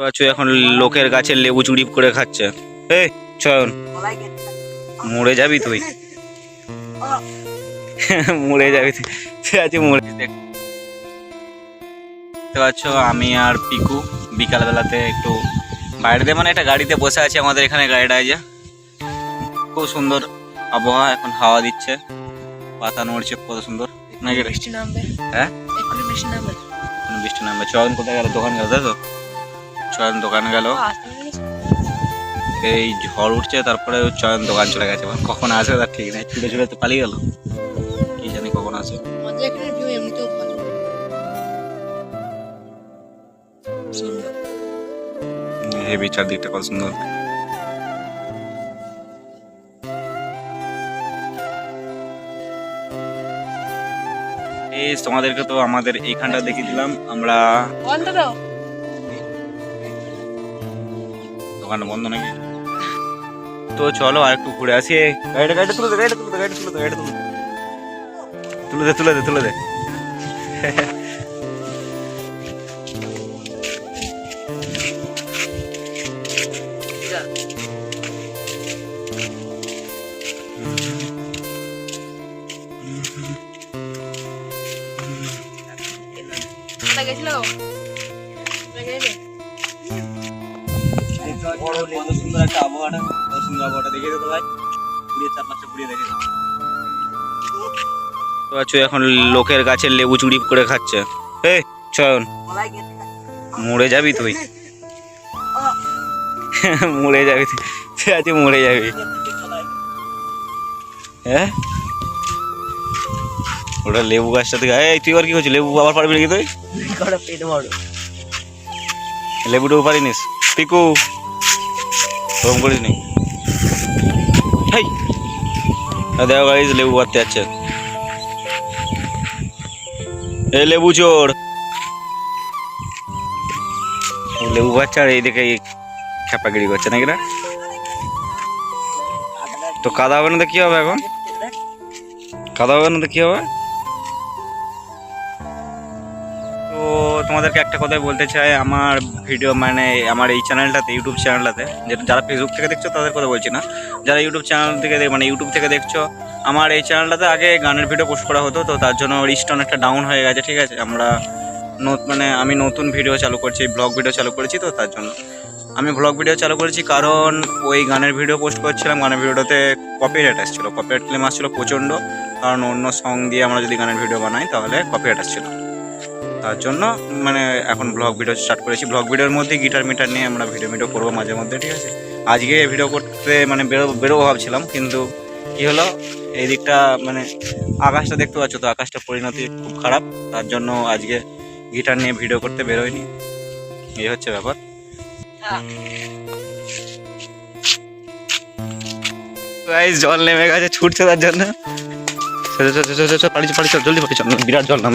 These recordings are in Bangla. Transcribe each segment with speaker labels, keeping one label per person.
Speaker 1: এখন লোকের গাছের লেবু চুরি করে খাচ্ছে। এই চয়ন। মরে যাবি তুই। মরে যাবি তুই। আছে মরে দেখতে পাচ্ছ আমি আর পিকু বিকালবেলাতে একটু বাইরেতে মানে একটা গাড়িতে বসে আছি আমাদের এখানে গাড়িটা যে খুব সুন্দর আবহাওয়া এখন হাওয়া দিচ্ছে। পাতা নড়ছে কত সুন্দর। নাকি?
Speaker 2: বৃষ্টি নামবে।
Speaker 1: হ্যাঁ?
Speaker 2: বৃষ্টি নামবে।
Speaker 1: বৃষ্টি নামবে। চয়ন কোথায় গেল? দোকান গেল তাই তো? চয়ন দোকান গেল? এই ঝড় উঠছে তারপরে চয়ন দোকান চলে গেছে। কখন আসবে তার ঠিক নেই। ছুটে ছুটে তো পালিয়ে গেল। কি জানি কখন আসে। হেভি চারদিকটা কত সুন্দর। এই তোমাদেরকে তো আমাদের এইখানটা দেখিয়ে দিলাম। আমরা দোকানটা বন্ধ নাকি? তো চলো আর একটু ঘুরে আসি। গাড়িটা গাড়িটা তুলে দে গাড়িটা তুলে দে গাড়িটা তুলে দে গাড়িটা তুলে দে। তুলে দে তুলে দে তুলে দে।
Speaker 2: গেছিল?
Speaker 1: কত সুন্দর একটা আবহাওয়াটা কত সুন্দর আবহাওয়াটা দেখিয়ে দেবো ভাই। ঘুরিয়ে চার পাঁচটা ঘুরিয়ে দেখে তো আছো এখন লোকের গাছের লেবু চুরি করে খাচ্ছে। এই চয়ন মরে যাবি তুই। মরে যাবি তুই। ঠিক আছে মরে যাবি। হ্যাঁ ওটা লেবু গাছটা থেকে এই তুই আর কি করছিস? লেবু আবার পারবি নাকি তুই? লেবুটাও পারিনিস। পিকু। ওরকম করিস দেখো গাইজ লেবু পারতে যাচ্ছে। এই লেবু চোর। লেবু বাচ্চা আর এইদিকে এই খেপাগিরি করছে, নাকি না? তো কাদা হবে না তো কি হবে এখন? কাদা হবে না তো কি হবে? তো তোমাদেরকে একটা কথাই বলতে চাই, আমার ভিডিও মানে আমার এই চ্যানেলটাতে ইউটিউব চ্যানেলটাতে যেটা যারা ফেসবুক থেকে দেখছ তাদের কথা বলছি না। যারা ইউটিউব চ্যানেল থেকে মানে ইউটিউব থেকে দেখছ, আমার এই চ্যানেলটাতে আগে গানের ভিডিও পোস্ট করা হতো, তো তার জন্য রিস্ট অনেকটা ডাউন হয়ে গেছে, ঠিক আছে? আমরা মানে আমি নতুন ভিডিও চালু করছি ব্লগ ভিডিও চালু করেছি, তো তার জন্য। আমি ব্লগ ভিডিও চালু করেছি কারণ ওই গানের ভিডিও পোস্ট করছিলাম, গানের ভিডিওটাতে কপিরাইট আসছিল। কপিরাইট ক্লেম আসছিল প্রচণ্ড, কারণ অন্য সং দিয়ে আমরা যদি গানের ভিডিও বানাই, তাহলে কপিরাইট আসছিল। তার জন্য মানে এখন ব্লগ ভিডিও স্টার্ট করেছি। ব্লগ ভিডিওর মধ্যে গিটার মিটার নিয়ে আমরা ভিডিও ভিডিও করব মাঝে মধ্যে, ঠিক আছে? আজকে ভিডিও করতে মানে বেরো, বেরোবো ভাবছিলাম, কিন্তু কি হলো? এই দিকটা মানে আকাশটা দেখতে পাচ্ছ তো, আকাশটা পরিণতি খুব খারাপ, তার জন্য আজকে গিটার নিয়ে ভিডিও করতে বেরোয়নি এই হচ্ছে ব্যাপার। জল নেমে গেছে, ছুটছে তার জন্য। চল জলদি বিরাট জল নাম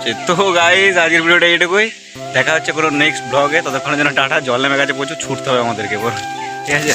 Speaker 1: হচ্ছে। তো গাইজ আজকের ভিডিওটা এটুকুই দেখা হচ্ছে কোনো নেক্সট ব্লগে ততক্ষণের জন্য টাটা। জল নেমে গেছে প্রচুর। ছুটতে হবে আমাদেরকে বলুন ঠিক আছে?